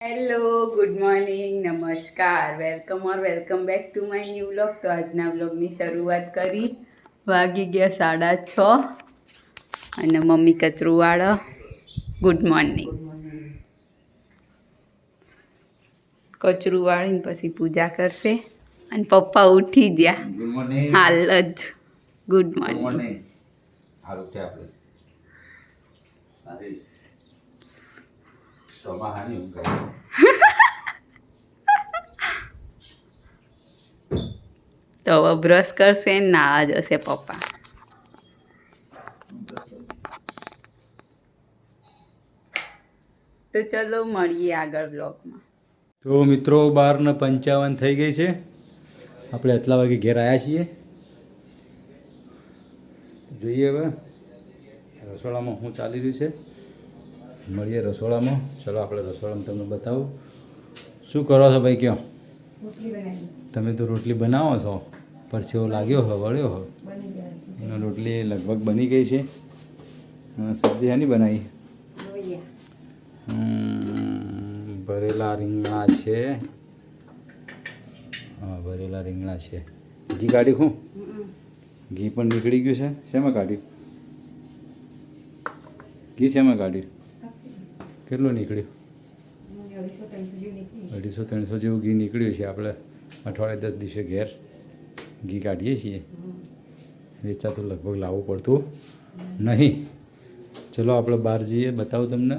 Hello good morning નમસ્કાર welcome or welcome back to my new vlog તો આજના વ્લોગની શરૂઆત કરી. વાગી ગયા સાડા છ અને મમ્મી કચરુંવાળા ગુડ મોર્નિંગ કચરું વાળીને પછી પૂજા કરશે અને પપ્પા ઉઠી ગયા. હાલ જ. ગુડ મોર્નિંગ છે આપણે સારી ઊંઘ તો હવે બ્રશ કરશે ને નાવા જશે પપ્પા તો ચલો મળીએ આગળ બ્લોગમાં તો મિત્રો બારને પંચાવન થઈ ગઈ છે. આપણે આટલા વાગે ઘેર આવ્યા છીએ. જોઈએ હવે. રસોડામાં શું ચાલી રહ્યું છે? મળીએ રસોડામાં. ચલો આપણે રસોડામાં તમને બતાવું. શું કરો છો ભાઈ કયો? તમે તો રોટલી બનાવો છો. પરસેવો લાગ્યો હોય વળ્યો હોય. એનો રોટલી લગભગ બની ગઈ છે. સબ્જી એની બનાવી? ભરેલા રીંગણા છે. હા ભરેલા રીંગણા છે. ઘી કાઢી હું? ઘી પણ નીકળી ગયું છે. શેમાં કાઢ્યું? ઘી શેમાં કાઢ્યું? કેટલું નીકળ્યું? અઢીસો ત્રણસો જેવું ઘી નીકળ્યું છે. આપણે અઠવાડિયે દસ દિવસે ઘેર ઘી કાઢીએ છીએ. વેચાતું લગભગ લાવવું પડતું નહીં. ચલો આપણે બહાર જઈએ. બતાવું તમને.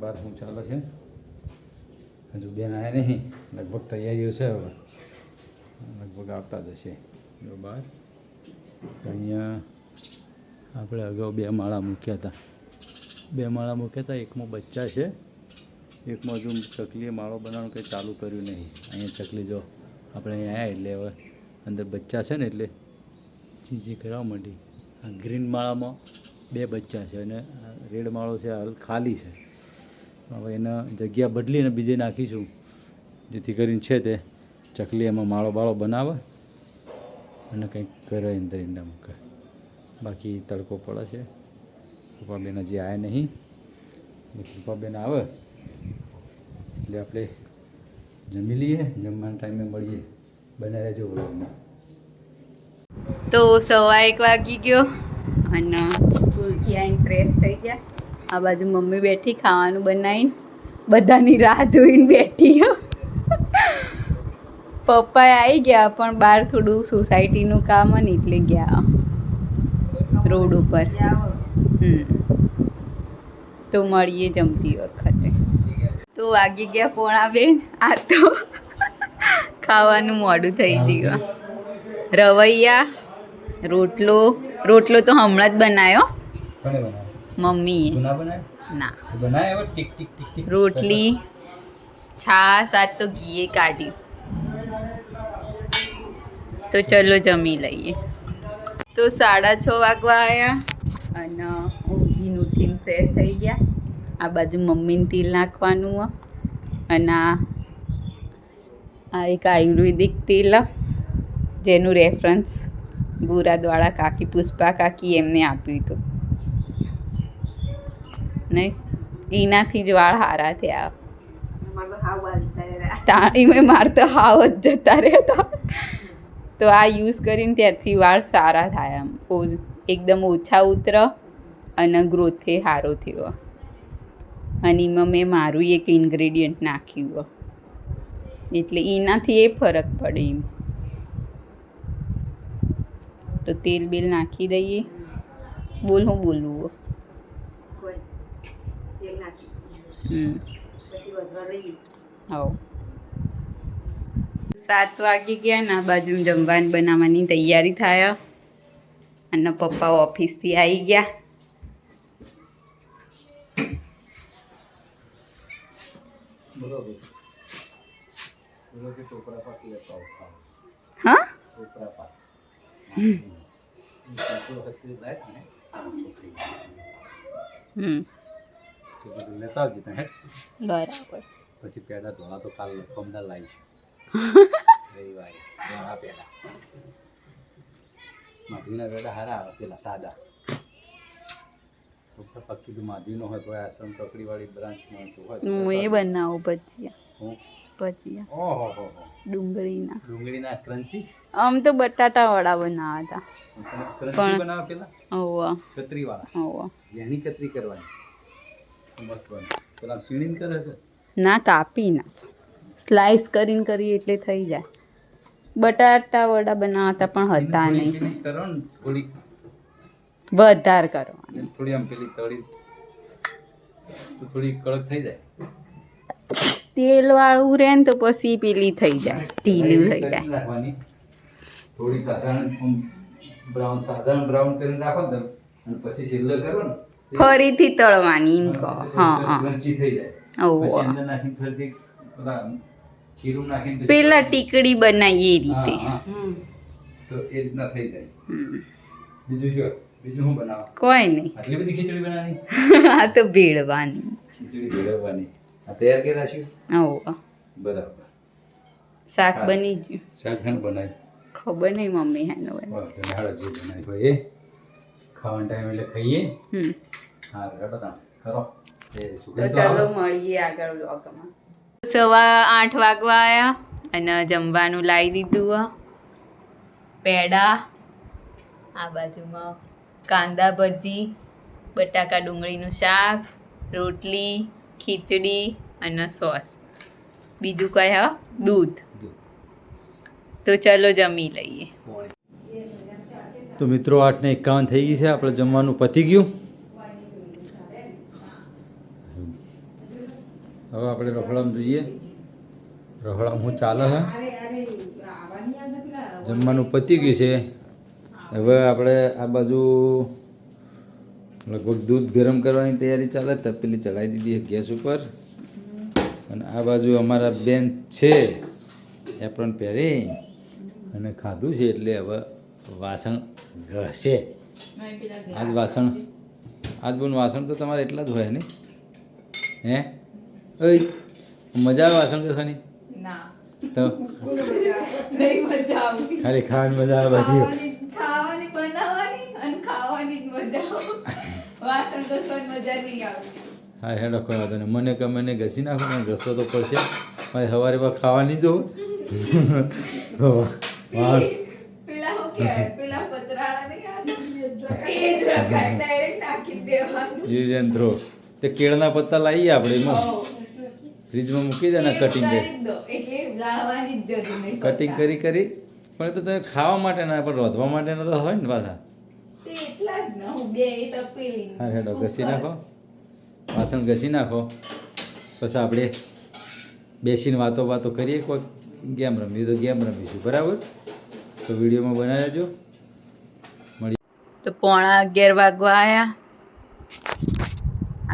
બહાર શું ચાલે છે? હજુ બેન આવ્યા નહીં. લગભગ તૈયારીઓ છે હવે. લગભગ આવતા જ હશે. બહાર. અહીંયા આપણે અગાઉ બે માળા મૂક્યા હતા. બે માળા મૂક્યા હતા એકમાં બચ્ચા છે, એકમાં હજુ ચકલીએ માળો બનાવવાનું કંઈ ચાલુ કર્યું નહીં. અહીંયા ચકલી જો આપણે અહીંયા આવ્યા એટલે હવે અંદર બચ્ચા છે ને એટલે ચીજી કરવા માંડી. આ ગ્રીન માળામાં બે બચ્ચા છે અને રેડ માળો છે હાલ ખાલી છે. હવે એના જગ્યા બદલીને બીજે નાખીશું. જેથી કરીને છે તે ચકલી એમાં માળો બાળો બનાવે અને કંઈક કરે અંદર ઈંડા મૂકે બાકી તડકો પડે છે. કૃપાબેન હજી આવ્યા નહીં. કૃપાબેન આવે. એટલે આપણે જમી લઈએ જમવાના ટાઈમે મળીએ. બનાવી રહેજો વ્લોગમાં. તો સવા એક વાગી ગયો અને સ્કૂલથી આવીને ફ્રેશ થઈ ગયા. આ બાજુ મમ્મી બેઠી ખાવાનું બનાવીને. બધાની રાહ જોઈને બેઠી પપ્પા આવી ગયા પણ બહાર થોડું સોસાયટીનું કામ ને એટલે ગયા રોડ ઉપર. તો મળીએ જમતી વખતે. તો વાગી ગયા પોણા બેન આ તો ખાવાનું મોડું થઈ ગયું. રવૈયા રોટલો. રોટલો તો હમણાં જ બનાવ્યો મમ્મીએ. ના. રોટલી છાસ આજ તો ઘીએ કાઢ્યું. તો ચલો જમી લઈએ. તો સાડા છ વાગવા આવ્યા અને ઊંઘીને ઉઠીને ફ્રેશ થઈ ગયા. આ બાજુ મમ્મીને તેલ નાખવાનું. અને આ એક આયુર્વેદિક તેલ જેનું રેફરન્સ ગોરાદવાળા કાકી પુષ્પા કાકી એમને આપ્યું હતું. નહીં એનાથી જ વાળ હારા થયા. તાણીમાં માર તો હાવ જ જતા રહેતા. તો આ યુઝ કરીને ત્યારથી વાળ સારા થાય આમ ઓ- એકદમ ઓછા ઉતર અને ગ્રોથે સારો થયો. અને એમાં મેં મારું એક ઇન્ગ્રેડિયન્ટ નાખ્યું. એટલે એનાથી એ ફરક પડે એમ. તો તેલ બેલ નાખી દઈએ. બોલ હું બોલવું. હમ. હવ. સાત વાગી ગયા ના બાજુ જમવાનું બનાવવાની તૈયારી થાય. અને પપ્પા ઓફિસથી આવી ગયા હા બરાબર પછી પેડા ધોળા તો કાલ પમદાર લાવીશ રવિવારે ધોળા પેડા માધવીના વેડા હારા આવે પેલા સાદા. પક્કી તો માધવીનો હોય તો આશ્રમ ટોકરીવાળી બ્રાન્ચ તો હોય હું એ બનાવું પછી હું? ભજીયા. ઓહો હો ડુંગળીના. ડુંગળીના ક્રન્ચી? આમ તો બટાટા વડા બનાવતા. પણ- બનાવ પેલા? ઓવા કતરી વાળા ઓવા જેની કતરી કરવાની. મસ્ત બને. પેલા સીણીન કરે છે ના કાપી ના સ્લાઈસ કરીને કરીએ એટલે થઈ જાય. બટાટા વડા બનાવતા પણ હતા નહીં. વધાર કરો થોડી આમ પેલી તળી થોડી કડક થઈ જાય. તેલ વાળું રહે ને તો પછી પેલી થઈ જાય ઢીલું થઈ જાય. થોડી સાધારણ બ્રાઉન સાધારણ બ્રાઉન કરીને રાખો ને અને પછી છેલ્લે કરો ને ફરીથી તળવાની એમ કહો. હા હા. થઈ જાય. ઓ નાખીને ફરીથી પેલા ખીરું નાખીને પેલા ટીકડી બનાવીએ એ રીતે. તો એ રીતના થઈ જાય. બીજું શું? બીજું શું બનાવો? કોઈ નહીં. આટલી બધી ખીચડી બનાવવાની? આ તો ભેળવાની. ખીચડી ભેળવવાની. આ તૈયાર કરી રાખ્યું ઓ બરાબર. શાક બની ગયું. શાક ઘણ બનાવી. ખબર નહીં મમ્મી હેનો વાહ તમે હાડો જે બનાવી હોય એ. ખાવાનો ટાઈમ એટલે ખાઈએ. હમ. હા બરાબર. તા કરો. એ તો ચાલો મળીએ આગળ બ્લોગમાં સવા આઠ વાગવા આવ્યા અને જમવાનું લાવી દીધું પેડા આ બાજુમાં કાંદા ભજી બટાકા ડુંગળીનું શાક રોટલી ખીચડી અને સોસ. બીજું કઈ હા? દૂધ. દૂધ. તો ચલો જમી લઈએ. તો મિત્રો આઠને એકાવન થઈ ગઈ છે. આપણે જમવાનું પતી ગયું. હવે આપણે રખડામાં જોઈએ. રખડામાં હું? ચાલે છે જમવાનું પતી ગયું છે. હવે આપણે આ બાજુ લગભગ દૂધ ગરમ કરવાની તૈયારી ચાલે તપેલી ચડાવી દીધી ગેસ ઉપર. અને આ બાજુ અમારા બેન છે. એપ્રોન પહેરી અને ખાધું છે એટલે હવે વાસણ ઘસે. આજ વાસણ આજ પણ વાસણ તો તમારે એટલા જ હોય ને હે? ઓય મજા આવે વાસણ ઘસવાની? ના. તો? નહીં મજા આવતી. ખાલી ખાવાની મજા આવે બાકી ખાવાની બનાવવાની અને ખાવાની જ મજા આવે. વાસણ ઘસવાની મજા નહીં આવતી. હા હેડો કોઈ વાંધો નહીં. મને ગમે ને ઘસી નાખો ને ઘસો તો પડશે. ભાઈ સવારે પણ ખાવાની જો વાહ પેલા હું કહેવાય પેલા પતરાળા નહીં આવતા એ જ રખાય ડાયરેક્ટ નાખી દેવાનું. યુઝ એન્ડ થ્રો તે કેળના પત્તા લાવીએ આપણે એમાં. ફ્રીજમાં મૂકી દે ને કટિંગ કરી ઉતારી જ દો. એટલે લાવવાની જ જરૂર નહીં કટિંગ કરી કરી. પણ તો તમે ખાવા માટે ના પણ રોધવા માટે તો હોય ને પાછા. તે એટલા જ ને હું બે તપેલી હા હેડો ઘસી નાખો. વાસણ ઘસી નાખો. પછી આપણે બેસીને વાતો વાતો કરીએ કોઈ ગેમ રમીએ તો ગેમ રમીશું બરાબર? તો વિડીયોમાં બનાવી લેજો મળી તો પોણા અગિયાર વાગવા આવ્યા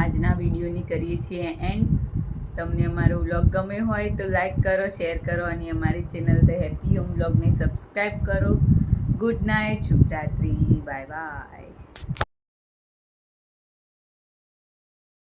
આજના વિડીયોની કરીએ છીએ એન્ડ તમને અમારો વ્લોગ ગમ્યો હોય તો લાઈક કરો શેર કરો અને અમારી ચેનલ ધ હેપી હોમ વ્લોગને સબસ્ક્રાઈબ કરો. ગુડ નાઇટ શુભરાત્રી બાય બાય